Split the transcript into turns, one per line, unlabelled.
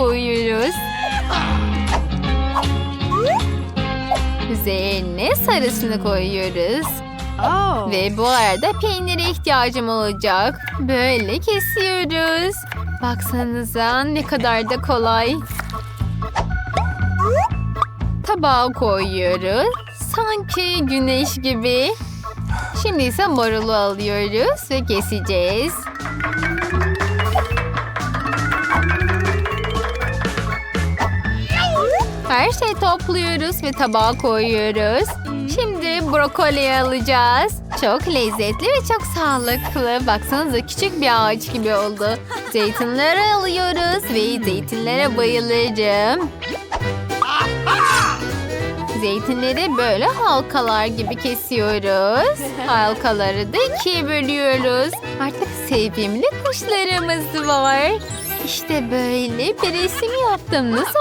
koyuyoruz. Üzerine sarısını koyuyoruz.
Oh.
Ve bu arada peynire ihtiyacım olacak. Böyle kesiyoruz. Baksanıza ne kadar da kolay. Tabağa koyuyoruz. Sanki güneş gibi. Şimdi ise marulu alıyoruz ve keseceğiz. Her şeyi topluyoruz ve tabağa koyuyoruz. Şimdi brokoli alacağız. Çok lezzetli ve çok sağlıklı. Baksanıza küçük bir ağaç gibi oldu. Zeytinleri alıyoruz ve zeytinlere bayılırım. Zeytinleri böyle halkalar gibi kesiyoruz. Halkaları da ikiye bölüyoruz. Artık sevimli kuşlarımız var. İşte böyle bir resim yaptım. Nasıl